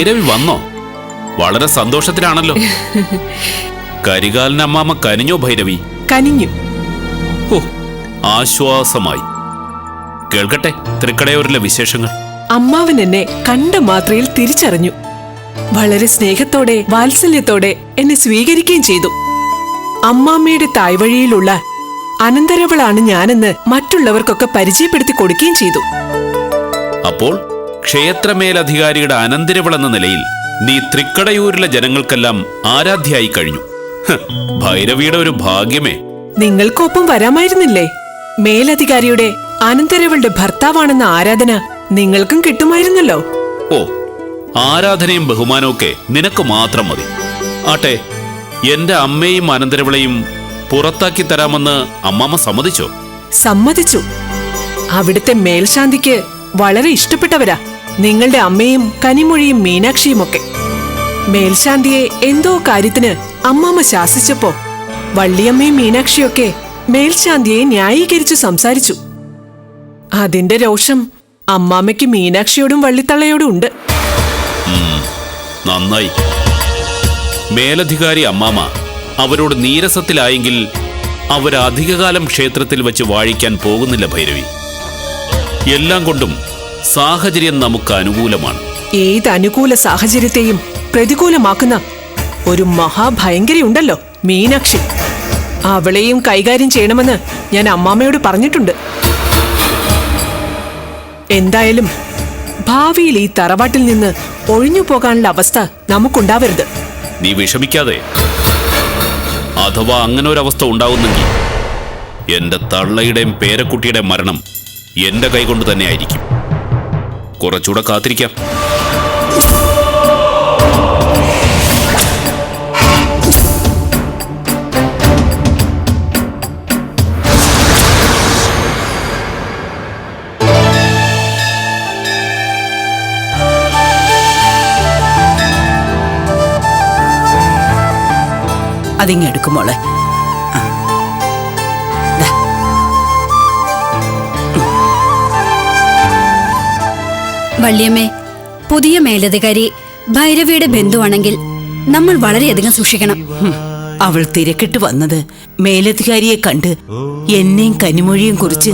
ഭൈരവി വന്നോ? വളരെ സന്തോഷത്തിലാണല്ലോ. കരികാലിന് അമ്മാമ്മ കനിഞ്ഞോ ഭൈരവി? കനിഞ്ഞു. ഓ ആശ്വാസമായി. കേൾക്കട്ടെ തൃക്കടയൂരിലെ വിശേഷങ്ങൾ. അമ്മാവൻ എന്നെ കണ്ട മാത്രയിൽ തിരിച്ചറിഞ്ഞു. വളരെ സ്നേഹത്തോടെ വാത്സല്യത്തോടെ എന്നെ സ്വീകരിക്കുകയും ചെയ്തു. അമ്മാമ്മയുടെ തായ്വഴിയിലുള്ള അനന്തരവളാണ് ഞാനെന്ന് മറ്റുള്ളവർക്കൊക്കെ പരിചയപ്പെടുത്തി കൊടുക്കുകയും ചെയ്തു. അപ്പോൾ ക്ഷേത്രമേലധികാരിയുടെ അനന്തരവൾ എന്ന നിലയിൽ നീ തൃക്കടയൂരിലെ ജനങ്ങൾക്കെല്ലാം ആരാധ്യായി കഴിഞ്ഞു. ഭൈരവിയുടെ ഒരു ഭാഗ്യമേ. നിങ്ങൾക്കൊപ്പം വരാമായിരുന്നില്ലേ? മേലധികാരിയുടെ അനന്തരവളുടെ ഭർത്താവാണെന്ന ആരാധന നിങ്ങൾക്കും കിട്ടുമായിരുന്നല്ലോ. ഓ ആരാധനയും ബഹുമാനവും ഒക്കെ നിനക്ക് മാത്രം മതി. ആട്ടെ എന്റെ അമ്മയും അനന്തരവളെയും പുറത്താക്കി തരാമെന്ന് അമ്മാമ്മ സമ്മതിച്ചോ? സമ്മതിച്ചു. അവിടുത്തെ മേൽശാന്തിക്ക് വളരെ ഇഷ്ടപ്പെട്ടവരാ. നിങ്ങളുടെ അമ്മയും കനിമൊഴിയും മീനാക്ഷിയുമൊക്കെ. മേൽശാന്തിയെ എന്തോ കാര്യത്തിന് അമ്മാമ്മ ശാസിച്ചപ്പോ വള്ളിയമ്മയും മീനാക്ഷിയൊക്കെ മേൽശാന്തിയെ ന്യായീകരിച്ചു സംസാരിച്ചു. അതിന്റെ രോഷം അമ്മാമ്മയ്ക്ക് മീനാക്ഷിയോടും വള്ളിത്തള്ളയോടും ഉണ്ട്. നന്നായി. മേലധികാരി അമ്മാമ അവരോട് നീരസത്തിലായെങ്കിൽ അവരധികകാലം ക്ഷേത്രത്തിൽ വെച്ച് വാഴിക്കാൻ പോകുന്നില്ല ഭൈരവി. എല്ലാം കൊണ്ടും സാഹചര്യം നമുക്ക് അനുകൂലമാണ്. ഏത് അനുകൂല സാഹചര്യത്തെയും പ്രതികൂലമാക്കുന്ന ഒരു മഹാഭയങ്കരിയുണ്ടല്ലോ മീനാക്ഷി. അവളെയും കൈകാര്യം ചെയ്യണമെന്ന് ഞാൻ അമ്മാമ്മയോട് പറഞ്ഞിട്ടുണ്ട്. എന്തായാലും ഭാവിയിൽ ഈ തറവാട്ടിൽ നിന്ന് ഒഴിഞ്ഞു പോകാനുള്ള അവസ്ഥ നമുക്കുണ്ടാവരുത്. നീ വിഷമിക്കാതെ. അഥവാ അങ്ങനെ ഒരു അവസ്ഥ ഉണ്ടാവുന്നെങ്കിൽ എന്റെ തള്ളയുടെയും പേരക്കുട്ടിയുടെയും മരണം എന്റെ കൈകൊണ്ട് തന്നെ ആയിരിക്കും. കുറച്ചുകൂടെ കാത്തിരിക്കാം. അതിങ്ങെടുക്കും വള്ളിയമ്മേ പുതിയ മേലധികാരി ഭൈരവിയുടെ ബന്ധുവാണെങ്കിൽ നമ്മൾ വളരെയധികം സൂക്ഷിക്കണം. അവൾ തിരക്കിട്ട് വന്നത് മേലധികാരിയെ കണ്ട് എന്നെയും കനിമൊഴിയും കുറിച്ച്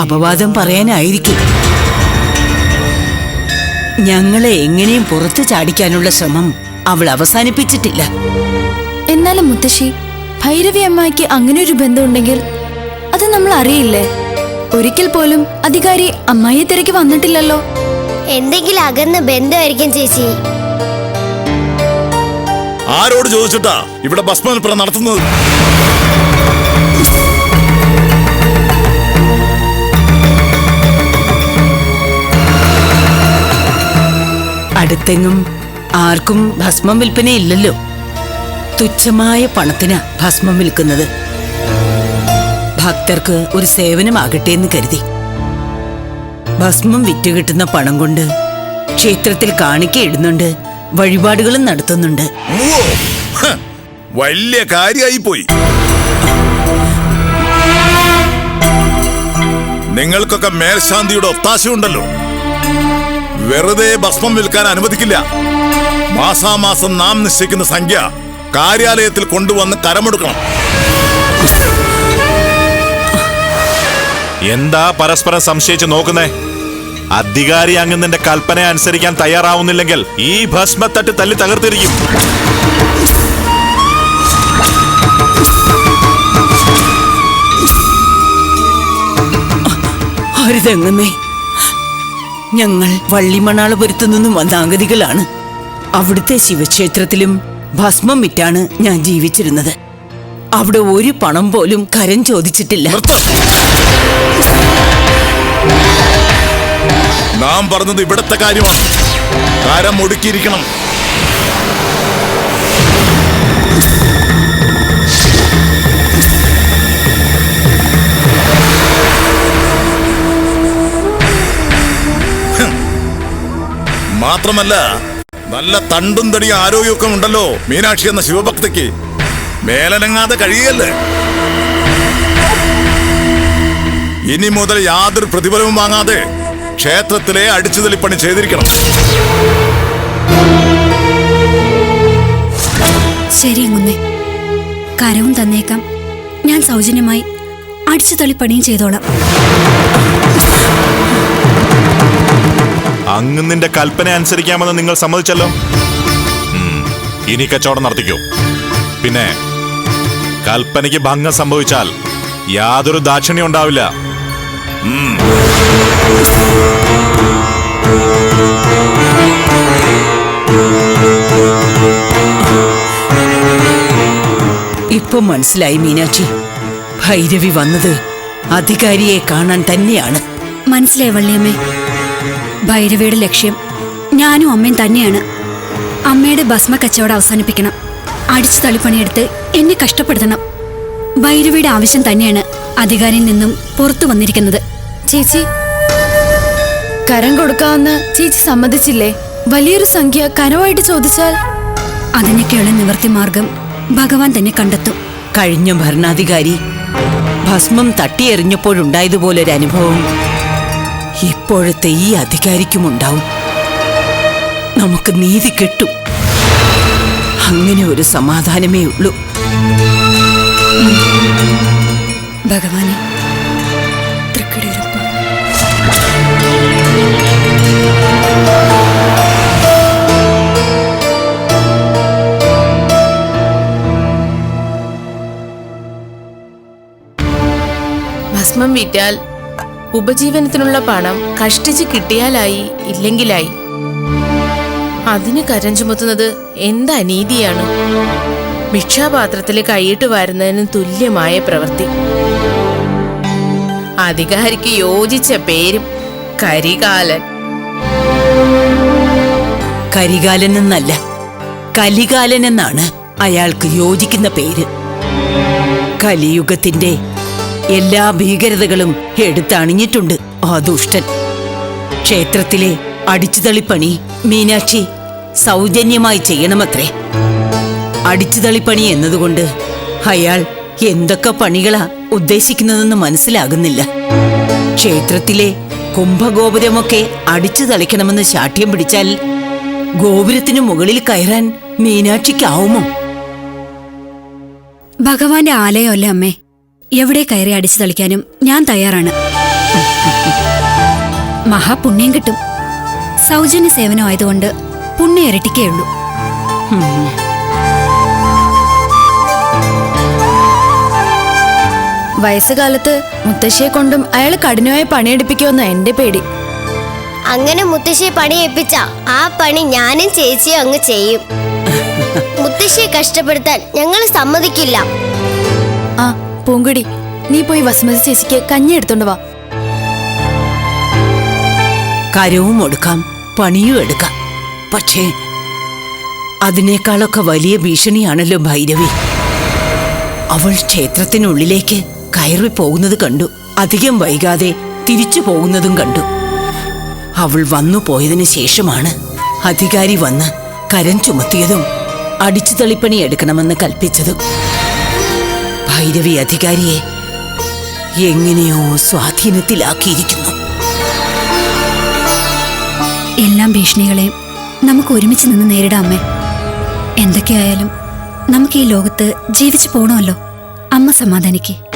അപവാദം പറയാനായിരിക്കും. ഞങ്ങളെ എങ്ങനെയും പുറത്തു ചാടിക്കാനുള്ള ശ്രമം അവൾ അവസാനിപ്പിച്ചിട്ടില്ല. എന്നാലും മുത്തശ്ശി ഭൈരവി അമ്മായിക്ക് അങ്ങനെ ഒരു ബന്ധമുണ്ടെങ്കിൽ അത് നമ്മൾ അറിയില്ലേ? ഒരിക്കൽ പോലും അധികാരി അമ്മായിയെ തിരക്കി വന്നിട്ടില്ലല്ലോ. എന്തെങ്കിലും അകന്ന ബന്ധമായിരിക്കും ചേച്ചി. ആരോട് ചോദിച്ചിട്ടാ ഇവിടെ ഭസ്മവിൽപ്പന നടത്തുന്നത്? അടുത്തെങ്ങും ആർക്കും ഭസ്മം വിൽപ്പനയില്ലല്ലോ തുച്ഛമായ പണത്തിന് ഭസ്മം വിൽക്കുന്നത്. ഭക്തർക്ക് ഒരു സേവനമാകട്ടെ എന്ന് കരുതി. ഭസ്മം വിറ്റുകിട്ടുന്ന പണം കൊണ്ട് ക്ഷേത്രത്തിൽ കാണിക്ക ഇടുന്നുണ്ട് വഴിപാടുകളും നടത്തുന്നുണ്ട്. വലിയ കാര്യമായി പോയി നിങ്ങൾക്കൊക്കെ മേൽശാന്തിയുടെ ഒത്താശയുണ്ടല്ലോ. വെറുതെ ഭസ്മം വിൽക്കാൻ അനുവദിക്കില്ല. മാസാമാസം നാം നിശ്ചയിക്കുന്ന സംഖ്യ കാര്യാലയത്തിൽ കൊണ്ടുവന്ന് കരമെടുക്കണം. എന്താ പരസ്പരം സംശയിച്ച് നോക്കുന്നേ? അധികാരി അങ്ങ് നിന്റെ കൽപ്പന അനുസരിക്കാൻ തയ്യാറാവുന്നില്ലെങ്കിൽ ഈ ഭസ്മത്തട്ട് തല്ലി തകർത്തിരിക്കും. അരുതെങ്ങമ്മേ ഞങ്ങൾ വള്ളിമണാളപുരത്തു നിന്നും വന്ന അഗതികളാണ് അവിടുത്തെ ശിവക്ഷേത്രത്തിലും ഭസ്മം വിറ്റാണ് ഞാൻ ജീവിച്ചിരുന്നത്. അവിടെ ഒരു പണം പോലും കരം ചോദിച്ചിട്ടില്ല. നാം പറഞ്ഞത് ഇവിടത്തെ കാര്യമാണ്. കരം ഒടുക്കിയിരിക്കണം. മാത്രമല്ല നല്ല തണ്ടും തടി ആരോഗ്യമൊക്കെ ഉണ്ടല്ലോ മീനാക്ഷി എന്ന ശിവഭക്തിക്ക്. മേലനങ്ങാതെ കഴിയല്ലേ? ഇനി മുതൽ യാതൊരു പ്രതിഫലവും വാങ്ങാതെ ക്ഷേത്രത്തിലെ അടിച്ചുതലിപ്പണി ചെയ്തിരിക്കണം. ശരി അങ്ങുന്നേ കരവും തന്നേക്കാം. ഞാൻ സൗജന്യമായി അടിച്ചു തള്ളിപ്പണിയും ചെയ്തോളാം. അങ്ങ് നിന്റെ കൽപ്പന അനുസരിക്കാമെന്ന് നിങ്ങൾ സമ്മതിച്ചല്ലോ? ഇനി കച്ചവടം നടത്തിക്കോ. പിന്നെ കൽപ്പനയ്ക്ക് ഭംഗം സംഭവിച്ചാൽ യാതൊരു ദാക്ഷിണ്യം ഉണ്ടാവില്ല. ഇപ്പൊ മനസ്സിലായി മീനാക്ഷി. ഭൈരവി വന്നത് അധികാരിയെ കാണാൻ തന്നെയാണ്. മനസ്സിലായി വള്ളിയമ്മേ. ഭൈരവിയുടെ ലക്ഷ്യം ഞാനും അമ്മയും തന്നെയാണ്. അമ്മയുടെ ഭസ്മ കച്ചവടം അവസാനിപ്പിക്കണം. അടിച്ചു തളിപ്പണിയെടുത്ത് എന്നെ കഷ്ടപ്പെടുത്തണം. ഭൈരവിയുടെ ആവശ്യം തന്നെയാണ് അധികാരിയിൽ നിന്നും പുറത്തു വന്നിരിക്കുന്നത്. ചേച്ചി കരം കൊടുക്കാമെന്ന് ചേച്ചി സമ്മതിച്ചില്ലേ? വലിയൊരു സംഖ്യ കരമായിട്ട് ചോദിച്ചാൽ അതിനൊക്കെയുള്ള നിവൃത്തി മാർഗം ഭഗവാൻ തന്നെ കണ്ടെത്തും. കഴിഞ്ഞ ഭരണാധികാരി ഭസ്മം തട്ടിയെറിഞ്ഞപ്പോഴുണ്ടായതുപോലൊരു അനുഭവം ഇപ്പോഴത്തെ ഈ അധികാരിക്കും ഉണ്ടാവും നമുക്ക് നീതി കിട്ടും. അങ്ങനെ ഒരു സമാധാനമേ ഉള്ളൂ. വിറ്റാൽ ഉപജീവനത്തിനുള്ള പണം കഷ്ടിച്ച് കിട്ടിയാലായി ഇല്ലെങ്കിലായി. അതിന് കരം ചുമത്തുന്നത് എന്ത് അനീതിയാണ്? ഭിക്ഷാപാത്രത്തിലെ കൈയിട്ട് വരുന്നതിന് തുല്യമായ പ്രവൃത്തി. അധികാരിക്ക് യോജിച്ച പേരും കരികാലൻ. കരികാലൻ എന്നല്ല കലികാലൻ എന്നാണ് അയാൾക്ക് യോജിക്കുന്ന പേര്. കലിയുഗത്തിന്റെ എല്ലാ ഭീകരതകളും എടുത്തണിഞ്ഞിട്ടുണ്ട് ആ ദുഷ്ടൻ. ക്ഷേത്രത്തിലെ അടിച്ചുതളിപ്പണി മീനാക്ഷി സൗജന്യമായി ചെയ്യണമത്രേ. അടിച്ചുതളിപ്പണി എന്നതുകൊണ്ട് അയാൾ എന്തൊക്കെ പണികളാ ഉദ്ദേശിക്കുന്നതെന്ന് മനസ്സിലാകുന്നില്ല. ക്ഷേത്രത്തിലെ കുംഭഗോപുരമൊക്കെ അടിച്ചു തളിക്കണമെന്ന് ശാഠ്യം പിടിച്ചാൽ ഗോപുരത്തിനു മുകളിൽ കയറാൻ മീനാക്ഷിക്കാവുമോ? ഭഗവാന്റെ ആലയമല്ലേ അമ്മേ? എവിടെ കയറി അടിച്ചു തളിക്കാനും ഞാൻ തയ്യാറാണ്. മഹാപുണ്യം കിട്ടും. സൗജന്യ സേവനമായതുകൊണ്ട് പുണ്യം ഇരട്ടിക്കേ ഉള്ളൂ വയസ്സുകാലത്ത് മുത്തശ്ശിയെ കൊണ്ടും അയാൾ കഠിനമായ പണിയെടുപ്പിക്കുമെന്ന് എന്റെ പേടി. അങ്ങനെ മുത്തശ്ശിയെ പണി ഏൽപ്പിച്ച ആ പണി ഞാനും ചേച്ചിയും അങ്ങ് ചെയ്യും. മുത്തശ്ശിയെ കഷ്ടപ്പെടുത്താൻ ഞങ്ങൾ സമ്മതിക്കില്ല. പൂങ്കുടി നീ പോയി വസുമതി ചേച്ചിക്ക് കഞ്ഞി എടുത്തോണ്ട് വാ. കരവും എടുക്കാം പണിയും എടുക്കാം. പക്ഷേ അതിനേക്കാളൊക്കെ വലിയ ഭീഷണിയാണല്ലോ ഭൈരവി. അവൾ ക്ഷേത്രത്തിനുള്ളിലേക്ക് കയറി പോകുന്നത് കണ്ടു. അധികം വൈകാതെ തിരിച്ചു പോകുന്നതും കണ്ടു. അവൾ വന്നു പോയതിനു ശേഷമാണ് അധികാരി വന്ന് കരം ചുമത്തിയതും അടിച്ചു തളിപ്പണി എടുക്കണമെന്ന് കൽപ്പിച്ചതും. ഭൈരവി അധികാരിയെ എങ്ങനെയോ സ്വാധീനത്തിലാക്കിയിരിക്കുന്നു. എല്ലാം ഭീഷണികളെ നമുക്ക് ഒരുമിച്ച് നിന്ന് നേരിടാം അമ്മേ. എന്തൊക്കെയായാലും നമുക്ക് ഈ ലോകത്ത് ജീവിച്ചു പോണമല്ലോ. അമ്മ സമാധാനിക്ക്.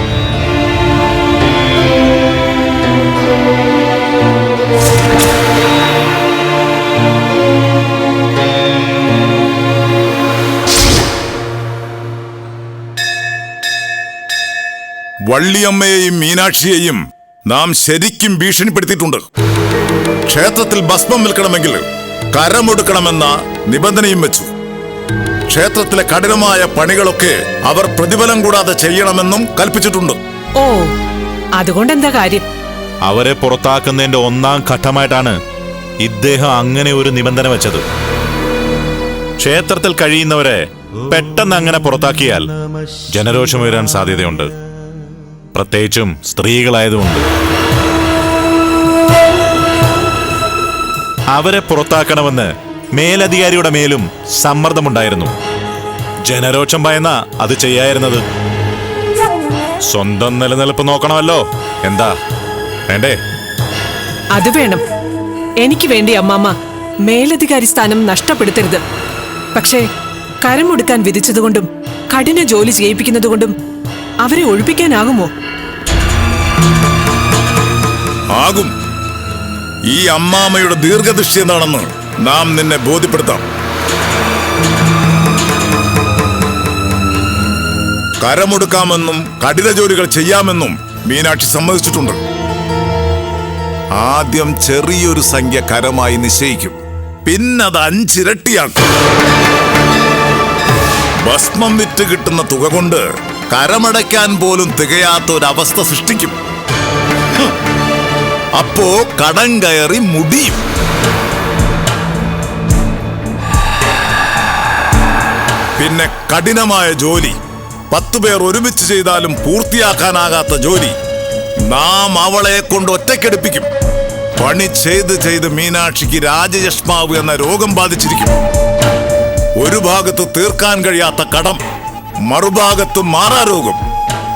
വള്ളിയമ്മയെയും മീനാക്ഷിയെയും നാം ശരിക്കും ഭീഷണിപ്പെടുത്തിയിട്ടുണ്ട്. ക്ഷേത്രത്തിൽ ഭസ്മം വിൽക്കണമെങ്കിൽ കരമൊടുക്കണമെന്ന നിബന്ധനയും വെച്ചു. ക്ഷേത്രത്തിലെ കഠിനമായ പണികളൊക്കെ അവർ പ്രതിഫലം കൂടാതെ ചെയ്യണമെന്നും കൽപ്പിച്ചിട്ടുണ്ട്. ഓ അതുകൊണ്ട് എന്താ കാര്യം? അവരെ പുറത്താക്കുന്നതിന്റെ ഒന്നാം ഘട്ടമായിട്ടാണ് ഇദ്ദേഹം അങ്ങനെ ഒരു നിബന്ധന വെച്ചത്. ക്ഷേത്രത്തിൽ കഴിയുന്നവരെ പെട്ടെന്ന് അങ്ങനെ പുറത്താക്കിയാൽ ജനരോഷം ഉയരാൻ സാധ്യതയുണ്ട്. പ്രത്യേകിച്ചും സ്ത്രീകളായതുകൊണ്ട്. അവരെ പുറത്താക്കണമെന്ന് മേലധികാരിയുടെ മേലും സമ്മർദ്ദമുണ്ടായിരുന്നു. ജനരോക്ഷം ഭയന്ന അത് ചെയ്യായിരുന്നത്. സ്വന്തം നിലനിൽപ്പ് നോക്കണമല്ലോ. എന്താ? വേണ്ടേ? അത് വേണം. എനിക്ക് വേണ്ടി അമ്മാമ്മ മേലധികാരി സ്ഥാനം നഷ്ടപ്പെടുത്തരുത്. പക്ഷേ കരമൊടുക്കാൻ വിധിച്ചതുകൊണ്ടും കഠിന ജോലി ചെയ്യിപ്പിക്കുന്നതുകൊണ്ടും അവരെ ഒഴിപ്പിക്കാനാകുമോ? ആകും. ഈ അമ്മാമ്മയുടെ ദീർഘദൃഷ്ടി എന്താണെന്ന് നാം നിന്നെ ബോധ്യപ്പെടുത്താം. കരമൊടുക്കാമെന്നും കഠിന ജോലികൾ ചെയ്യാമെന്നും മീനാക്ഷി സമ്മതിച്ചിട്ടുണ്ട്. ആദ്യം ചെറിയൊരു സംഖ്യ കരമായി നിശ്ചയിക്കും. പിന്നെ അത് അഞ്ചിരട്ടിയാക്കും. ഭസ്മം വിറ്റ് കിട്ടുന്ന തുക കൊണ്ട് കരമടയ്ക്കാൻ പോലും തികയാത്ത ഒരവസ്ഥ സൃഷ്ടിക്കും. അപ്പോ കടം കയറി മുടിയും. പിന്നെ കഠിനമായ ജോലി. പത്തു പേർ ഒരുമിച്ച് ചെയ്താലും പൂർത്തിയാക്കാനാകാത്ത ജോലി. നാം അവളെ കൊണ്ട് ഒറ്റയ്ക്കെടുപ്പിക്കും. പണി ചെയ്ത് ചെയ്ത് മീനാക്ഷിക്ക് രാജയഷ്മാവ് എന്ന രോഗം ബാധിച്ചിരിക്കും. ഒരു ഭാഗത്ത് തീർക്കാൻ കഴിയാത്ത കടം. മറുഭാഗത്ത് മാറാരോഗം.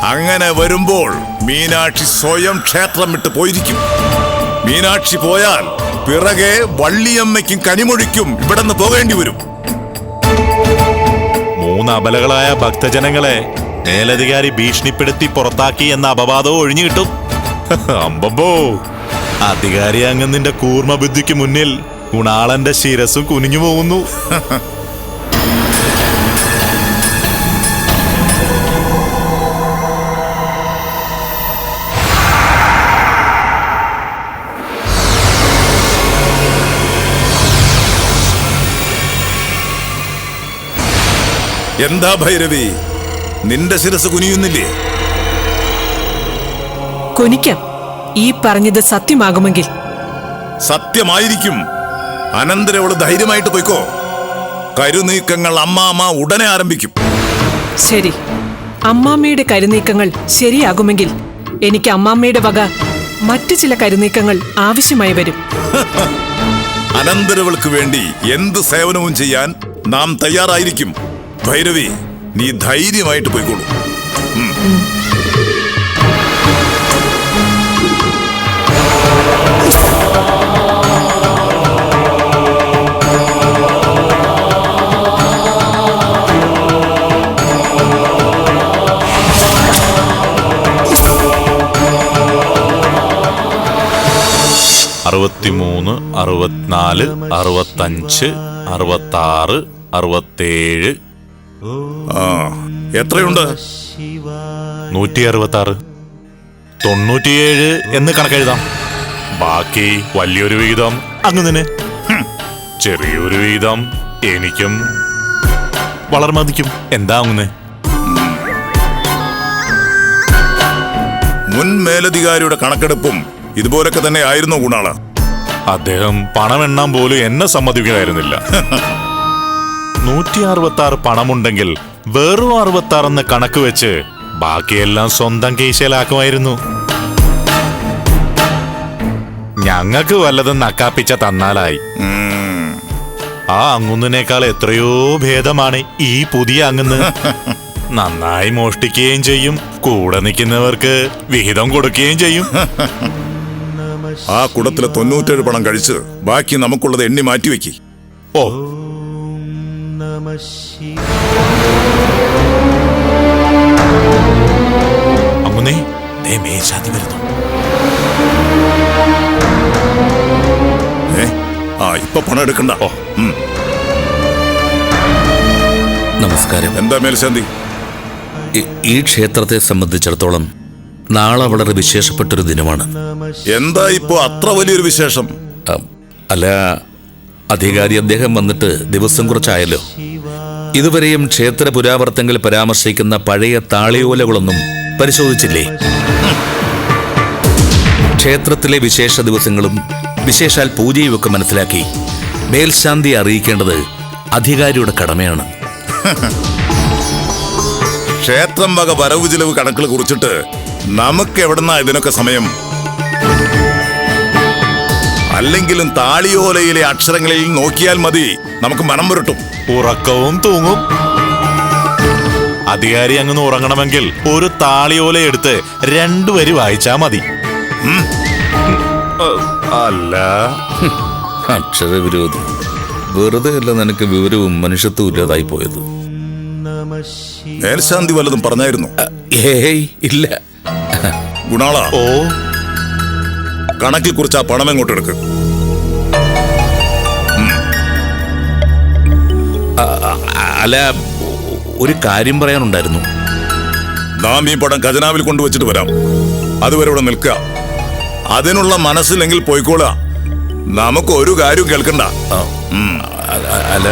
അങ്ങനെ വരുമ്പോൾ മീനാക്ഷി സ്വയം ക്ഷേത്രം വിട്ട് പോയിരിക്കും. മീനാക്ഷി പോയാൽ പിറകെ വള്ളിയമ്മയ്ക്കും കനിമൊഴിക്കും ഇവിടുന്ന് പോകേണ്ടി വരും. മൂന്ന് അബലകളായ ഭക്തജനങ്ങളെ മേലധികാരി ഭീഷണിപ്പെടുത്തി പുറത്താക്കി എന്ന അപവാദവും ഒഴിഞ്ഞു കിട്ടും. അമ്പമ്പോ. അധികാരി അങ്ങ് നിന്റെ കൂർമ്മ ബുദ്ധിക്ക് മുന്നിൽ ഗുണാളന്റെ ശിരസും കുനിഞ്ഞു പോകുന്നു. എന്താ ഭൈരവി? നിന്റെ ശിരസ് കുനിയുന്നില്ലേ? കുനിക്കാം. ഈ പറഞ്ഞത് സത്യമാകുമെങ്കിൽ. സത്യമായിരിക്കും. അനന്തരവൾ ധൈര്യമായിട്ട് പോയിക്കോ. കരുനീക്കങ്ങൾ അമ്മാമ്മ ഉടനെ ആരംഭിക്കും. ശരി. അമ്മാമ്മയുടെ കരുനീക്കങ്ങൾ ശരിയാകുമെങ്കിൽ എനിക്ക് അമ്മാമ്മയുടെ വക മറ്റു ചില കരുനീക്കങ്ങൾ ആവശ്യമായി വരും. അനന്തരവൾക്ക് വേണ്ടി എന്ത് സേവനവും ചെയ്യാൻ നാം തയ്യാറായിരിക്കും. ഭൈരവി നീ ധൈര്യമായിട്ട് പോയിക്കോളൂ. അറുപത്തിമൂന്ന് അറുപത്തിനാല് അറുപത്തഞ്ച് അറുപത്താറ് അറുപത്തേഴ് ആ എത്രയുണ്ട്? നൂറ്റി അറുപത്തി ആറ് തൊണ്ണൂറ്റിയേഴ് എന്ന് കണക്കെഴുതാം. ബാക്കി വലിയൊരു വിഹിതം അങ്ങ് തന്നെ ചെറിയൊരു വിഹിതം എനിക്കും. വളർമതിക്കും. എന്താ അങ്ങനെ മുൻ മേലധികാരിയുടെ കണക്കെടുപ്പും ഇതുപോലൊക്കെ തന്നെ ആയിരുന്നു ഗുണാള അദ്ദേഹം പണം എണ്ണാൻ പോലും എന്നെ സമ്മതിക്കുകയായിരുന്നില്ല. നൂറ്റി അറുപത്തി ആറ് പണമുണ്ടെങ്കിൽ വെറും അറുപത്തി ആറെന്ന് കണക്ക് വെച്ച് ബാക്കിയെല്ലാം സ്വന്തം കീശയിലാക്കുമായിരുന്നു. ഞങ്ങൾക്ക് വല്ലതും നക്കാപ്പിച്ച തന്നാലായി. ആ അങ്ങുന്നതിനേക്കാൾ എത്രയോ ഭേദമാണ് ഈ പുതിയ അങ്ങുന്ന് നന്നായി മോഷ്ടിക്കുകയും ചെയ്യും കൂടെ നിൽക്കുന്നവർക്ക് വിഹിതം കൊടുക്കുകയും ചെയ്യും. ആ കുടത്തിലെ തൊണ്ണൂറ്റേഴ് പണം കഴിച്ച് ബാക്കി നമുക്കുള്ളത് എണ്ണി മാറ്റിവെക്കി. ഓ അങ്ങുന്നേ ദേ മേശാതി വരുന്നു. ആ ഇപ്പൊ പണം എടുക്കണ്ട. നമസ്കാരം. എന്താ മേൽശാന്തി? ഈ ക്ഷേത്രത്തെ സംബന്ധിച്ചിടത്തോളം നാളെ വളരെ വിശേഷപ്പെട്ടൊരു ദിനമാണ്. എന്താ ഇപ്പോ അത്ര വലിയൊരു വിശേഷം? അല്ല അധികാരി അദ്ദേഹം വന്നിട്ട് ദിവസം കുറച്ചായല്ലോ. ഇതുവരെയും ക്ഷേത്ര പുരാവർത്തങ്ങൾ പരാമർശിക്കുന്ന പഴയ താളിയോലകളൊന്നും പരിശോധിച്ചില്ലേ? ക്ഷേത്രത്തിലെ വിശേഷ ദിവസങ്ങളും വിശേഷാൽ പൂജയുമൊക്കെ മനസ്സിലാക്കി മേൽശാന്തി അറിയിക്കേണ്ടത് അധികാരിയുടെ കടമയാണ്. ക്ഷേത്രം വക വരവ് ചിലവ് കണക്കിൽ കുറിച്ചിട്ട് നമുക്ക് എവിടുന്നാ ഇതിനൊക്കെ സമയം? അല്ലെങ്കിലും താളിയോലയിലെ അക്ഷരങ്ങളിൽ നോക്കിയാൽ മതി. നമുക്ക് മനം പുരട്ടും. ഉറക്കവും തൂങ്ങും. അധികാരി അങ്ങ് ഉറങ്ങണമെങ്കിൽ ഒരു താളിയോല എടുത്ത് രണ്ടു വരി വായിച്ചാ മതി. അല്ല. അക്ഷരവിരോധി വെറുതെ അല്ല നിനക്ക് വിവരവും മനുഷ്യത്വം ഇല്ലാതായി പോയത്. മേൽശാന്തി വല്ലതും പറഞ്ഞായിരുന്നു? ഏയ് ഇല്ല. ഗുണാള. ഓ. കണക്കിൽ കുറിച്ച് ആ പണം എങ്ങോട്ട് എടുക്ക്? അല്ല ഒരു കാര്യം പറയാനുണ്ടായിരുന്നു. നാം ഈ പടം ഖജനാവിൽ കൊണ്ടുവച്ചിട്ട് വരാം. അതുവരെ ഇവിടെ നിൽക്കുക. അതിനുള്ള മനസ്സിലെങ്കിൽ പോയിക്കോളുക. നമുക്ക് ഒരു കാര്യവും കേൾക്കണ്ട. അല്ല.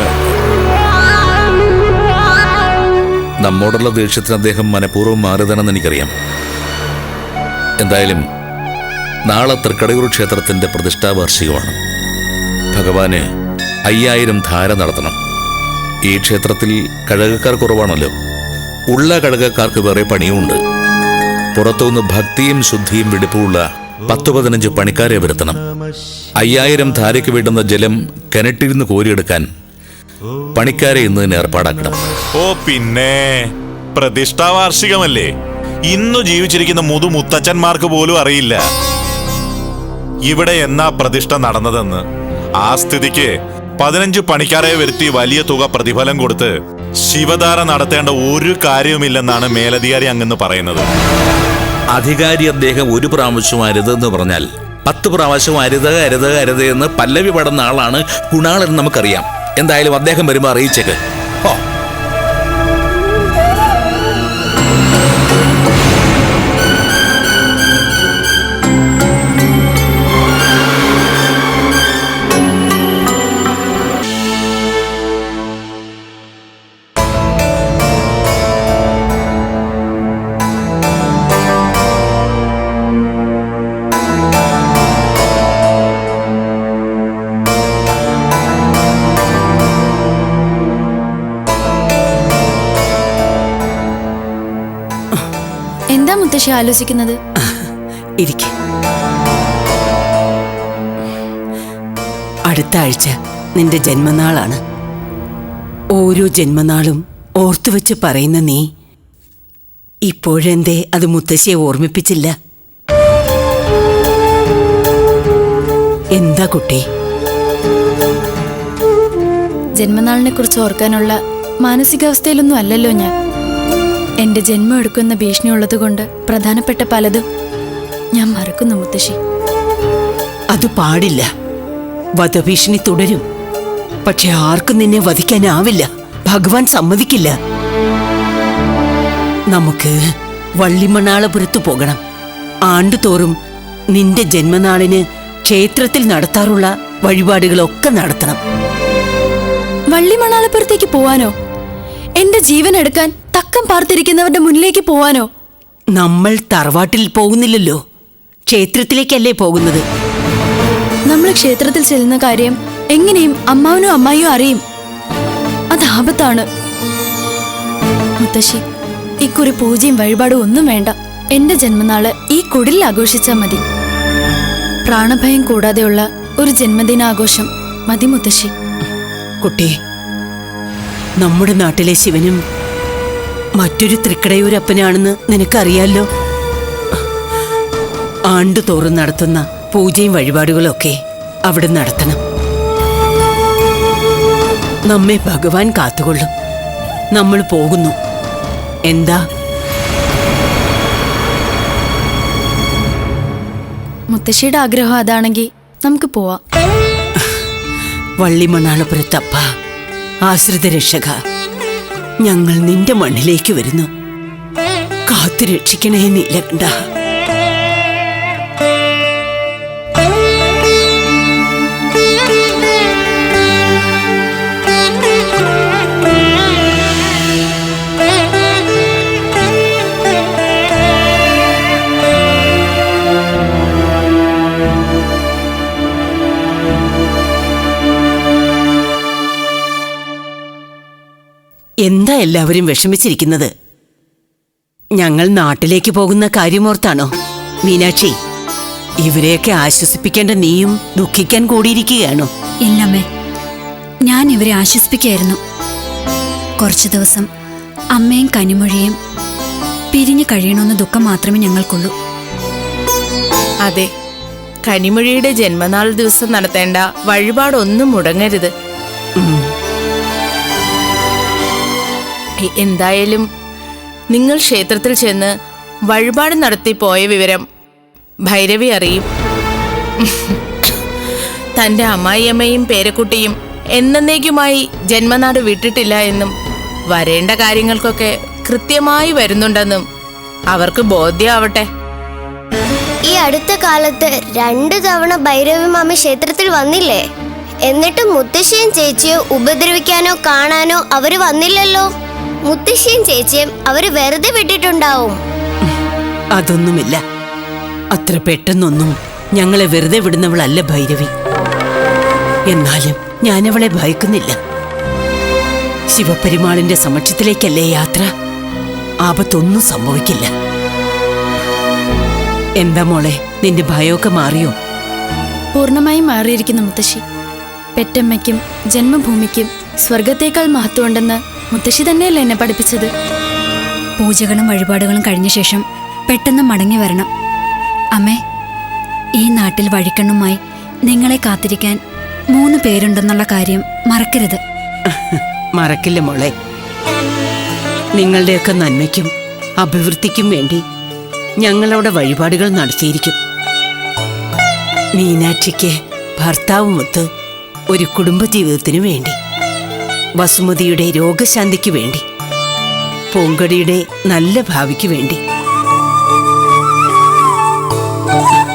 നമ്മോടുള്ള ദേഷ്യത്തിന് അദ്ദേഹം മനഃപൂർവം മാറിയതാണെന്ന് എനിക്കറിയാം. എന്തായാലും നാളെ തൃക്കടയൂർ ക്ഷേത്രത്തിന്റെ പ്രതിഷ്ഠാ വാർഷികമാണ് ഭഗവാന് അയ്യായിരം ധാര നടത്തണം. ഈ ക്ഷേത്രത്തിൽ കഴകക്കാർ കുറവാണല്ലോ. ഉള്ള കഴകക്കാർക്ക് വേറെ പണിയുമുണ്ട്. പുറത്തുനിന്ന് ഭക്തിയും ശുദ്ധിയും വെടിപ്പുമുള്ള പത്ത് പതിനഞ്ച് പണിക്കാരെ വരുത്തണം. അയ്യായിരം ധാരയ്ക്ക് വീട്ടുന്ന ജലം കിണറ്റിരുന്ന് കോരിയെടുക്കാൻ പണിക്കാരെ ഇന്ന് ഏർപ്പാടാക്കണം. ഓ പിന്നെ പ്രതിഷ്ഠാ വാർഷികമല്ലേ ഇന്നു ജീവിച്ചിരിക്കുന്ന മുതു മുത്തച്ഛന്മാർക്ക് പോലും അറിയില്ല. ഇവിടെ എന്നാ പ്രതിഷ്ഠ നടന്നതെന്ന്? ആ സ്ഥിതിക്ക് പതിനഞ്ച് പണിക്കാരെ വരുത്തി വലിയ തുക പ്രതിഫലം കൊടുത്ത് ശിവധാര നടത്തേണ്ട ഒരു കാര്യവുമില്ലെന്നാണ് മേലധികാരി അങ്ങെന്ന് പറയുന്നത്. അധികാരി അദ്ദേഹം ഒരു പ്രാവശ്യം അരുതെന്ന് പറഞ്ഞാൽ പത്ത് പ്രാവശ്യം അരുത് അരുത് അരുത് എന്ന് പല്ലവി പടുന്ന ആളാണ് കുണാളെന്ന് നമുക്കറിയാം. എന്തായാലും അദ്ദേഹം വരുമ്പോൾ അറിയിച്ചേക്ക്. ഓ മുത്തശ്ശി ആലോചിക്കുന്നത്? ഇരിക്കെ. അടുത്ത ആഴ്ച നിന്റെ ജന്മനാളാണ്. ഓരോ ജന്മനാളും ഓർത്തുവെച്ച് പറയുന്ന നീ ഇപ്പോഴെന്തേ അത് മുത്തശ്ശിയെ ഓർമ്മിപ്പിച്ചില്ല? എന്താ കുട്ടി? ജന്മനാളിനെ കുറിച്ച് ഓർക്കാനുള്ള മാനസികാവസ്ഥയിലൊന്നും അല്ലല്ലോ ഞാൻ. എന്റെ ജന്മം എടുക്കുന്ന ഭീഷണി ഉള്ളതുകൊണ്ട് പ്രധാനപ്പെട്ട പലതും ഞാൻ മറക്കുന്നു മുത്തശ്ശി. അത് പാടില്ല. വധഭീഷണി തുടരും. പക്ഷെ ആർക്കും നിന്നെ വധിക്കാനാവില്ല. ഭഗവാൻ സമ്മതിക്കില്ല. നമുക്ക് വള്ളിമണാളപുരത്ത് പോകണം. ആണ്ടുതോറും നിന്റെ ജന്മനാളിന് ക്ഷേത്രത്തിൽ നടത്താറുള്ള വഴിപാടുകളൊക്കെ നടത്തണം. വള്ളിമണാളപ്പുറത്തേക്ക് പോവാനോ? എന്റെ ജീവൻ എടുക്കാൻ തക്കം പാർത്തിരിക്കുന്നവരുടെ മുന്നിലേക്ക് പോവാനോ? നമ്മൾ തറവാട്ടിൽ പോകുന്നില്ലല്ലോ. ക്ഷേത്രത്തിലേക്കല്ലേ പോകുന്നത്? നമ്മൾ ക്ഷേത്രത്തിൽ ചെല്ലുന്ന കാര്യം എങ്ങനെയും അമ്മാവനും അമ്മായിയും അറിയും. അത് ആപത്താണ്. മുത്തശ്ശി ഇക്കുറി പൂജയും വഴിപാടും ഒന്നും വേണ്ട. എന്റെ ജന്മനാൾ ഈ കുടിലിൽ ആഘോഷിച്ചാൽ മതി. പ്രാണഭയം കൂടാതെയുള്ള ഒരു ജന്മദിനാഘോഷം മതി മുത്തശ്ശി. കുട്ടി നമ്മുടെ നാട്ടിലെ ശിവനും മറ്റൊരു തൃക്കടയൂരപ്പനാണെന്ന് നിനക്കറിയാലോ? ആണ്ടുതോറും നടത്തുന്ന പൂജയും വഴിപാടുകളൊക്കെ അവിടെ നടത്തണം. നമ്മെ ഭഗവാൻ കാത്തുകൊള്ളും. നമ്മൾ പോകുന്നു. എന്താ? മുത്തശ്ശിയുടെ ആഗ്രഹം അതാണെങ്കിൽ നമുക്ക് പോവാം. വള്ളിമണാളപുരത്തപ്പ ആശ്രിത രക്ഷക ഞങ്ങൾ നിന്റെ മണ്ണിലേക്ക് വരുന്നു. കാത്തു രക്ഷിക്കണേ നീലകണ്ഠ. എല്ലാവരും വിഷമിച്ചിരിക്കുന്നത്. ഞങ്ങൾ നാട്ടിലേക്ക് പോകുന്ന കാര്യമോർത്താണോ മീനാക്ഷി ഇവരെയൊക്കെ ആശ്വസിപ്പിക്കേണ്ട നീയും ദുഃഖിക്കാൻ കൂടിയിരിക്കുകയാണോ? ഇല്ലമ്മേ ഞാൻ ഇവരെ ആശ്വസിപ്പിക്കായിരുന്നു കുറച്ചു ദിവസം അമ്മയും കനിമൊഴിയും പിരിഞ്ഞു കഴിയണമെന്ന ദുഃഖം മാത്രമേ ഞങ്ങൾക്കുള്ളൂ. അതെ കനിമൊഴിയുടെ ജന്മനാൾ ദിവസം നടത്തേണ്ട വഴിപാടൊന്നും മുടങ്ങരുത്. എ- എന്തായാലും നിങ്ങൾ ക്ഷേത്രത്തിൽ ചെന്ന് വഴിപാട് നടത്തി പോയ വിവരം ഭൈരവി അറിയും. തന്റെ അമ്മായിയമ്മയും പേരക്കുട്ടിയും എന്നേക്കുമായി ജന്മനാട് വിട്ടിട്ടില്ല എന്നും വരേണ്ട കാര്യങ്ങൾക്കൊക്കെ കൃത്യമായി വരുന്നുണ്ടെന്നും അവർക്ക് ബോധ്യമാവട്ടെ ഈ അടുത്ത കാലത്ത് രണ്ടു തവണ ഭൈരവി മാമ ക്ഷേത്രത്തിൽ വന്നില്ലേ? എന്നിട്ട് മുത്തശ്ശിയും ചേച്ചിയോ ഉപദ്രവിക്കാനോ കാണാനോ അവർ വന്നില്ലല്ലോ? മുത്തശ്ശിയും ചേച്ചിയും അവർ വെറുതെ വിട്ടിട്ടുണ്ടാവും. അതൊന്നുമില്ല. അത്ര പെട്ടെന്നൊന്നും ഞങ്ങളെ വെറുതെ വിടുന്നവളല്ല ഭൈരവി. എന്നാലും ഞാനവളെ ഭയക്കുന്നില്ല. ശിവപെരുമാളിന്റെ സമക്ഷത്തിലേക്കല്ലേ യാത്ര? ആപത്തൊന്നും സംഭവിക്കില്ല. എന്താ മോളെ നിന്റെ ഭയമൊക്കെ മാറിയോ? പൂർണമായും മാറിയിരിക്കുന്നു മുത്തശ്ശി. പെറ്റമ്മയ്ക്കും ജന്മഭൂമിക്കും സ്വർഗത്തേക്കാൾ മഹത്വമുണ്ടെന്ന് മുത്തശ്ശി തന്നെയല്ലേ എന്നെ പഠിപ്പിച്ചത്? പൂജകളും വഴിപാടുകളും കഴിഞ്ഞ ശേഷം പെട്ടെന്ന് മടങ്ങി വരണം. അമ്മേ ഈ നാട്ടിൽ വഴിക്കണ്ണുമായി നിങ്ങളെ കാത്തിരിക്കാൻ മൂന്ന് പേരുണ്ടെന്നുള്ള കാര്യം മറക്കരുത്. മറക്കില്ല മോളെ. നിങ്ങളുടെയൊക്കെ നന്മയ്ക്കും അഭിവൃദ്ധിക്കും വേണ്ടി ഞങ്ങളവിടെ വഴിപാടുകൾ നടത്തിയിരിക്കും. മീനാക്ഷിക്ക് ഭർത്താവുമൊത്ത് ഒരു കുടുംബജീവിതത്തിനു വേണ്ടി. വസുമതിയുടെ രോഗശാന്തിക്ക് വേണ്ടി പൂങ്കടിയുടെ നല്ല ഭാവിക്ക് വേണ്ടി.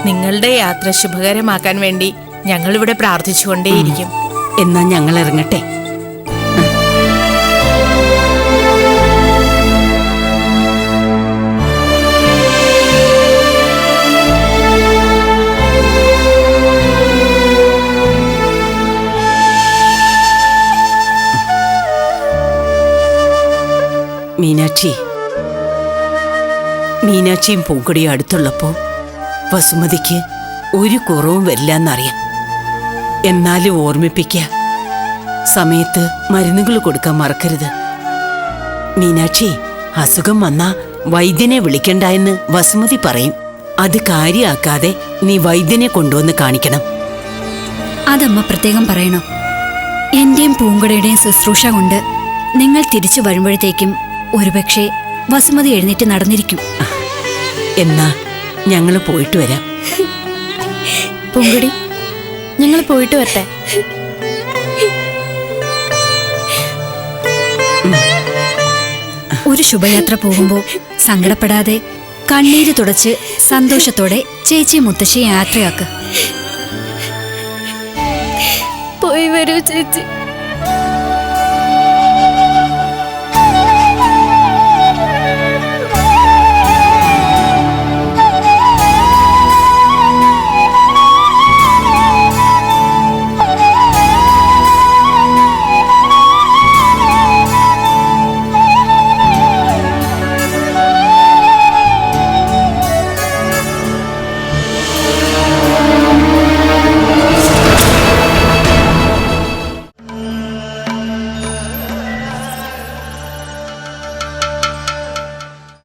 നിങ്ങളുടെ യാത്ര ശുഭകരമാക്കാൻ വേണ്ടി ഞങ്ങളിവിടെ പ്രാർത്ഥിച്ചുകൊണ്ടേയിരിക്കും. എന്നാ ഞങ്ങൾ ഇറങ്ങട്ടെ. മീനാക്ഷിയും പൂക്കടിയും അടുത്തുള്ളപ്പോ വസുമതിക്ക് ഒരു കുറവും വരില്ല എന്നറിയാം എന്നാലും ഓർമ്മിപ്പിക്ക സമയത്ത് മരുന്നുകൾ കൊടുക്കാൻ മറക്കരുത്. മീനാക്ഷി അസുഖം വന്നാ വൈദ്യനെ വിളിക്കണ്ട എന്ന് വസുമതി പറയും. അത് കാര്യാക്കാതെ നീ വൈദ്യനെ കൊണ്ടുവന്ന് കാണിക്കണം. അതമ്മ പ്രത്യേകം പറയണോ. എന്റെയും പൂങ്കടയുടെയും ശുശ്രൂഷ കൊണ്ട് നിങ്ങൾ തിരിച്ചു വരുമ്പോഴത്തേക്കും ഒരുപക്ഷെ വസുമതി എഴുന്നേറ്റ് നടന്നിരിക്കും. എന്നാ ഞങ്ങൾ പോയിട്ട് വരാം. പൊങ്കുടി ഞങ്ങൾ പോയിട്ട് വരട്ടെ. ഒരു ശുഭയാത്ര പോകുമ്പോൾ സങ്കടപ്പെടാതെ കണ്ണീര് തുടച്ച് സന്തോഷത്തോടെ ചേച്ചി മുത്തശ്ശി യാത്രയാക്കുക പോയി വരൂ ചേച്ചി.